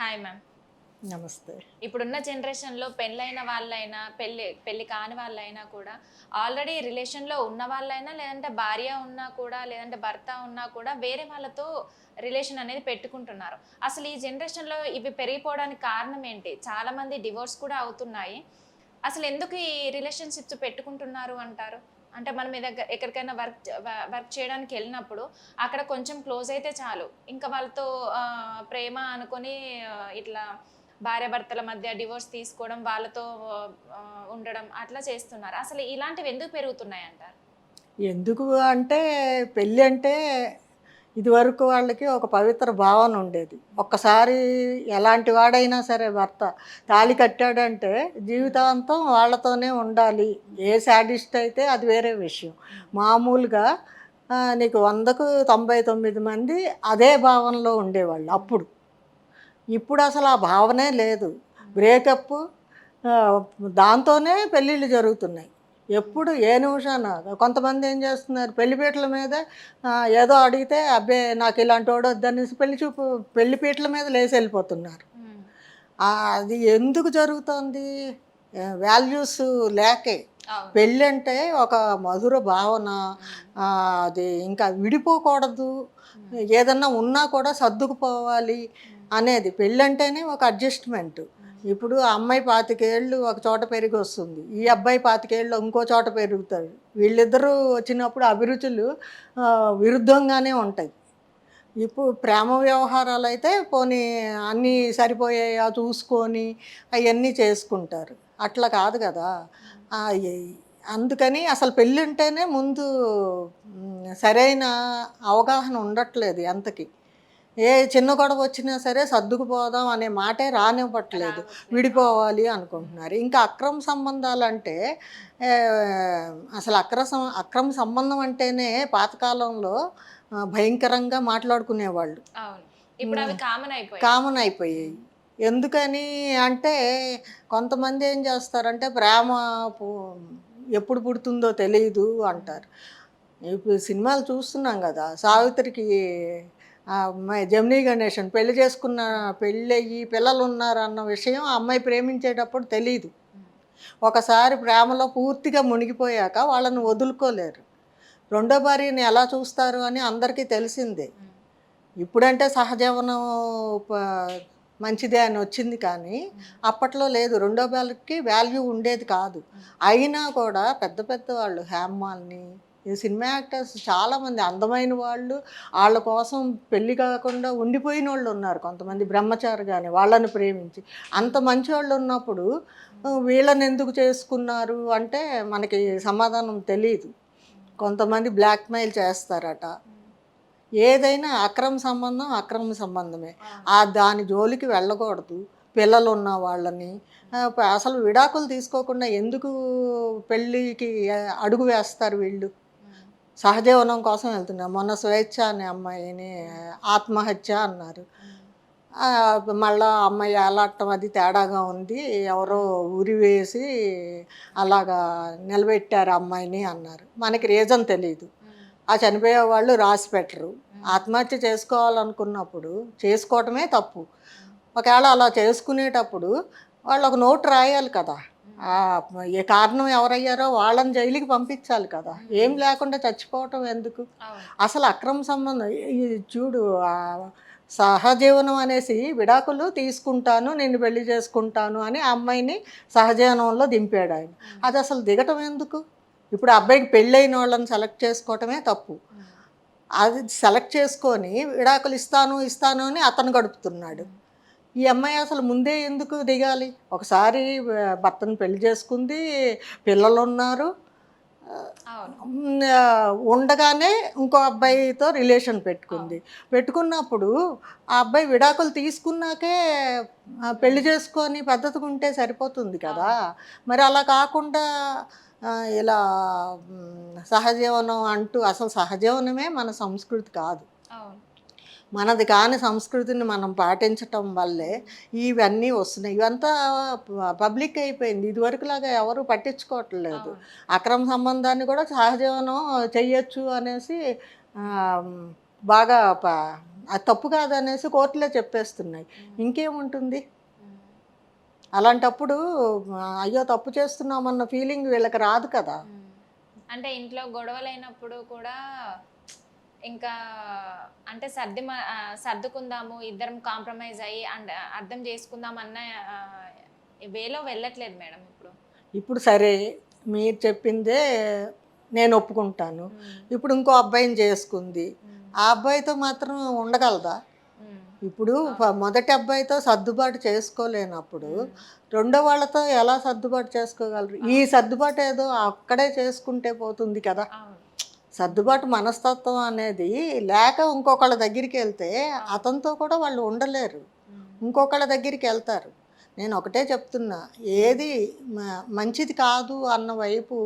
Hi ma'am నమస్తే. ఇప్పుడున్న జనరేషన్లో పెళ్ళైన వాళ్ళైనా పెళ్ళి పెళ్ళి కాని వాళ్ళైనా కూడా ఆల్రెడీ రిలేషన్లో ఉన్న వాళ్ళైనా లేదంటే భార్య ఉన్నా కూడా లేదంటే భర్త ఉన్నా కూడా వేరే వాళ్ళతో రిలేషన్ అనేది పెట్టుకుంటున్నారు. అసలు ఈ జనరేషన్లో ఇవి పెరిగిపోవడానికి కారణం ఏంటి? చాలామంది డివోర్స్ కూడా అవుతున్నాయి. అసలు ఎందుకు ఈ రిలేషన్షిప్స్ పెట్టుకుంటున్నారు అంటారు? అంటే మనం దగ్గర ఎక్కడికైనా వర్క్ వర్క్ చేయడానికి వెళ్ళినప్పుడు అక్కడ కొంచెం క్లోజ్ అయితే చాలు. ఇంకా వాళ్ళతో ప్రేమ అనుకొని ఇట్లా భార్యాభర్తల మధ్య డివోర్స్ తీసుకోవడం వాళ్ళతో ఉండడం అట్లా చేస్తున్నారు. అసలు ఇలాంటివి ఎందుకు పెరుగుతున్నాయి అంటారు ఎందుకు అంటే పెళ్ళి అంటే ఇదివరకు వాళ్ళకి ఒక పవిత్ర భావన ఉండేది. ఒక్కసారి ఎలాంటి వాడైనా సరే భర్త తాళి కట్టాడంటే జీవితాంతం వాళ్ళతోనే ఉండాలి. ఏ శాడిస్ట్ అయితే అది వేరే విషయం. మామూలుగా నీకు వందకు తొంభై తొమ్మిది మంది అదే భావనలో ఉండేవాళ్ళు అప్పుడు. ఇప్పుడు అసలు ఆ భావనే లేదు. బ్రేకప్ దాంతోనే పెళ్ళిళ్ళు జరుగుతున్నాయి. ఎప్పుడు ఏ నిమిషాన కొంతమంది ఏం చేస్తున్నారు? పెళ్ళిపీటల మీద ఏదో అడిగితే అబ్బే నాకు ఇలాంటి వాడు వద్దనేసి పెళ్ళి చూపు పెళ్ళిపీటల మీద లేసి వెళ్ళిపోతున్నారు. అది ఎందుకు జరుగుతుంది? వాల్యూస్ లేకే. పెళ్ళి అంటే ఒక మధుర భావన అది ఇంకా విడిపోకూడదు. ఏదన్నా ఉన్నా కూడా సర్దుకుపోవాలి అనేది. పెళ్ళి అంటేనే ఒక అడ్జస్ట్మెంట్ ఇప్పుడు ఆ అమ్మాయి పాతికేళ్ళు ఒక చోట పెరిగి వస్తుంది ఈ అబ్బాయి పాతికేళ్ళు ఇంకో చోట పెరుగుతారు. వీళ్ళిద్దరూ వచ్చినప్పుడు అభిరుచులు విరుద్ధంగానే ఉంటాయి. ఇప్పుడు ప్రేమ వ్యవహారాలు అయితే పోనీ అన్నీ సరిపోయాయా చూసుకొని అవన్నీ చేసుకుంటారు. అట్లా కాదు కదా. అందుకని అసలు పెళ్ళి ఉంటేనే ముందు సరైన అవగాహన ఉండట్లేదు ఎంతకి. ఏ చిన్న గొడవ వచ్చినా సరే సర్దుకుపోదాం అనే మాటే రానివ్వట్లేదు. విడిపోవాలి అనుకుంటున్నారు. ఇంకా అక్రమ సంబంధాలు అంటే అసలు అక్ర అక్రమ సంబంధం అంటేనే పాతకాలంలో భయంకరంగా మాట్లాడుకునేవాళ్ళు. కామన్ అయిపోయాయి. కామన్ అయిపోయాయి. ఎందుకని అంటే కొంతమంది ఏం చేస్తారంటే ప్రేమ ఎప్పుడు పుడుతుందో తెలియదు అంటారు. ఇప్పుడు సినిమాలు చూస్తున్నాం కదా సావిత్రికి జమినీ గణేషన్ పెళ్ళి చేసుకున్న పెళ్ళయ్యి పిల్లలు ఉన్నారు అన్న విషయం ఆ అమ్మాయి ప్రేమించేటప్పుడు తెలియదు ఒకసారి ప్రేమలో పూర్తిగా మునిగిపోయాక వాళ్ళని వదులుకోలేరు. రెండో భార్యని ఎలా చూస్తారు అని అందరికీ తెలిసిందే. ఇప్పుడంటే సహజీవనం మంచిదే అని వచ్చింది కానీ అప్పట్లో లేదు. రెండో వాళ్ళకి వాల్యూ ఉండేది కాదు. అయినా కూడా పెద్ద పెద్ద వాళ్ళు హేమాల్ని సినిమా యాక్టర్స్ చాలామంది అందమైన వాళ్ళు వాళ్ళ కోసం పెళ్ళి కాకుండా ఉండిపోయిన వాళ్ళు ఉన్నారు కొంతమంది బ్రహ్మచారి కానీ వాళ్ళని ప్రేమించి. అంత మంచి వాళ్ళు ఉన్నప్పుడు వీళ్ళని ఎందుకు చేసుకున్నారు? అంటే మనకి సమాధానం తెలియదు కొంతమంది బ్లాక్మెయిల్ చేస్తారట. ఏదైనా అక్రమ సంబంధం అక్రమ సంబంధమే. ఆ దాని జోలికి వెళ్ళకూడదు. పిల్లలు ఉన్న వాళ్ళని అసలు విడాకులు తీసుకోకుండా ఎందుకు పెళ్ళికి అడుగు వేస్తారు వీళ్ళు? సహజీవనం కోసం వెళ్తున్నారు మొన్న స్వేచ్ఛ అనే అమ్మాయిని ఆత్మహత్య అన్నారు. మళ్ళా అమ్మాయి అలాటం అది తేడాగా ఉంది. ఎవరో ఉరి వేసి అలాగా నిలబెట్టారు అమ్మాయిని అన్నారు. మనకి రీజన్ తెలియదు ఆ చనిపోయే వాళ్ళు రాసి పెట్టరు. ఆత్మహత్య చేసుకోవాలనుకున్నప్పుడు చేసుకోవటమే తప్పు. ఒకవేళ అలా చేసుకునేటప్పుడు వాళ్ళు ఒక నోట్ రాయాలి కదా. ఏ కారణం ఎవరయ్యారో వాళ్ళని జైలుకి పంపించాలి కదా. ఏం లేకుండా చచ్చిపోవటం ఎందుకు? అసలు అక్రమ సంబంధం ఈ చూడు సహజీవనం అనేసి విడాకులు తీసుకుంటాను నేను పెళ్ళి చేసుకుంటాను అని ఆ అమ్మాయిని సహజీవనంలో దింపాడు ఆయన. అది అసలు దిగటం ఎందుకు? ఇప్పుడు అబ్బాయికి పెళ్ళైన వాళ్ళని సెలెక్ట్ చేసుకోవటమే తప్పు. అది సెలెక్ట్ చేసుకొని విడాకులు ఇస్తాను ఇస్తాను అని అతను గడుపుతున్నాడు. ఈ అమ్మాయి అసలు ముందే ఎందుకు దిగాలి? ఒకసారి భర్తను పెళ్ళి చేసుకుంది పిల్లలు ఉన్నారు. ఉండగానే ఇంకో అబ్బాయితో రిలేషన్ పెట్టుకుంది. పెట్టుకున్నప్పుడు ఆ అబ్బాయి విడాకులు తీసుకున్నాకే పెళ్ళి చేసుకొని పద్ధతిగా ఉంటే సరిపోతుంది కదా. మరి అలా కాకుండా ఇలా సహజీవనం అంటూ అసలు సహజీవనమే మన సంస్కృతి కాదు. అవును. మనది కాని సంస్కృతిని మనం పాటించటం వల్లే ఇవన్నీ వస్తున్నాయి. ఇవంతా పబ్లిక్ అయిపోయింది. ఇదివరకులాగా ఎవరు పట్టించుకోవట్లేదు. అక్రమ సంబంధాన్ని కూడా సహజీవనం చెయ్యొచ్చు అనేసి బాగా తప్పు కాదనేసి కోర్టులో చెప్పేస్తున్నాయి. ఇంకేముంటుంది. అలాంటప్పుడు అయ్యో తప్పు చేస్తున్నామన్న ఫీలింగ్ వీళ్ళకి రాదు కదా. అంటే ఇంట్లో గొడవలైనప్పుడు కూడా ఇంకా అంటే సర్ది సర్దుకుందాము ఇద్దరం కాంప్రమైజ్ అయ్యి అండ్ అర్థం చేసుకుందాం అన్న వేలో వెళ్ళట్లేదు మేడం ఇప్పుడు. ఇప్పుడు సరే మీరు చెప్పిందే నేను ఒప్పుకుంటాను. ఇప్పుడు ఇంకో అబ్బాయిని చేసుకుంది. ఆ అబ్బాయితో మాత్రం ఉండగలదా? ఇప్పుడు మొదటి అబ్బాయితో సర్దుబాటు చేసుకోలేనప్పుడు రెండో వాళ్ళతో ఎలా సర్దుబాటు చేసుకోగలరు? ఈ సర్దుబాటు ఏదో అక్కడే చేసుకుంటే పోతుంది కదా. సర్దుబాటు మనస్తత్వం అనేది లేక ఇంకొకళ్ళ దగ్గరికి వెళ్తే అతనితో కూడా వాళ్ళు ఉండలేరు. ఇంకొకళ్ళ దగ్గరికి వెళ్తారు. నేను ఒకటే చెప్తున్నా ఏది మంచిది కాదు అన్న వైపు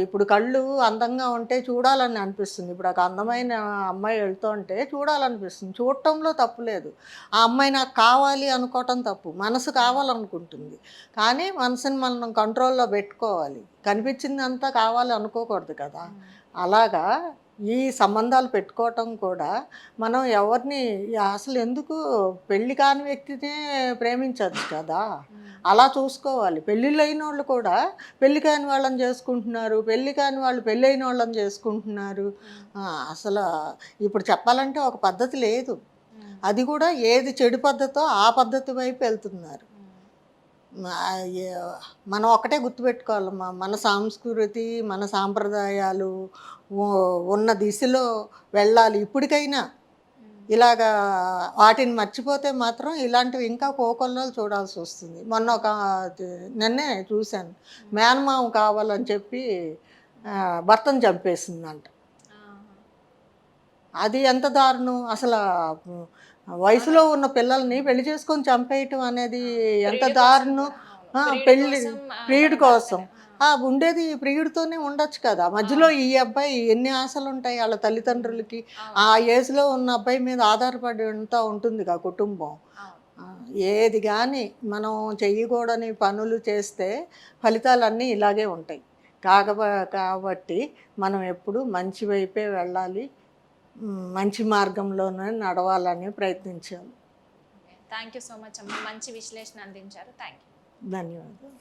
ఇప్పుడు కళ్ళు అందంగా ఉంటే చూడాలని అనిపిస్తుంది. ఇప్పుడు ఒక అందమైన అమ్మాయి వెళ్తుంటే చూడాలనిపిస్తుంది. చూడటంలో తప్పు లేదు. ఆ అమ్మాయి నాకు కావాలి అనుకోవటం తప్పు. మనసు కావాలనుకుంటుంది. కానీ మనసుని మనం కంట్రోల్లో పెట్టుకోవాలి. కనిపించిందంతా కావాలి అనుకోకూడదు కదా. అలాగా ఈ సంబంధాలు పెట్టుకోవటం కూడా మనం ఎవరిని అసలు ఎందుకు పెళ్ళి కాని వ్యక్తినే ప్రేమించవచ్చు కదా? అలా చూసుకోవాలి. పెళ్ళిళ్ళు అయిన వాళ్ళు కూడా పెళ్ళి కాని వాళ్ళని చేసుకుంటున్నారు పెళ్ళి కాని వాళ్ళు పెళ్ళి అయిన వాళ్ళని చేసుకుంటున్నారు. అసలు ఇప్పుడు చెప్పాలంటే ఒక పద్ధతి లేదు. అది కూడా ఏది చెడు పద్ధతో ఆ పద్ధతి వైపు వెళ్తున్నారు. మనం ఒకటే గుర్తుపెట్టుకోవాలి. మన సంస్కృతి మన సాంప్రదాయాలు ఉన్న దిశలో వెళ్ళాలి. ఇప్పటికైనా ఇలాగా వాటిని మర్చిపోతే మాత్రం ఇలాంటివి ఇంకా కోకొల్లలు చూడాల్సి వస్తుంది. మొన్న ఒక నిన్నే చూశాను. మేనమామ కావాలని చెప్పి భర్తను చంపేసిందంట. అది ఎంత దారుణం. అసలు వయసులో ఉన్న పిల్లల్ని పెళ్ళి చేసుకొని చంపేయటం అనేది ఎంత దారుణం. పెళ్ళి ప్రియుడి కోసం. ఉండేది ప్రియుడితోనే ఉండొచ్చు కదా. మధ్యలో ఈ అబ్బాయి ఎన్ని ఆశలు ఉంటాయి వాళ్ళ తల్లిదండ్రులకి? ఆ. ఏజ్లో ఉన్న అబ్బాయి మీద ఆధారపడి ఉంటా ఉంటుంది ఆ. కుటుంబం ఏది కానీ మనం చెయ్యకూడని పనులు చేస్తే ఫలితాలన్నీ ఇలాగే ఉంటాయి. కాకబ కాబట్టి మనం ఎప్పుడు మంచి వైపే వెళ్ళాలి. మంచి మార్గంలోనే నడవాలని ప్రయత్నించాలి థ్యాంక్ యూ సో మచ్ అమ్మ. మంచి విశ్లేషణ అందించారు. థ్యాంక్ యూ ధన్యవాదాలు.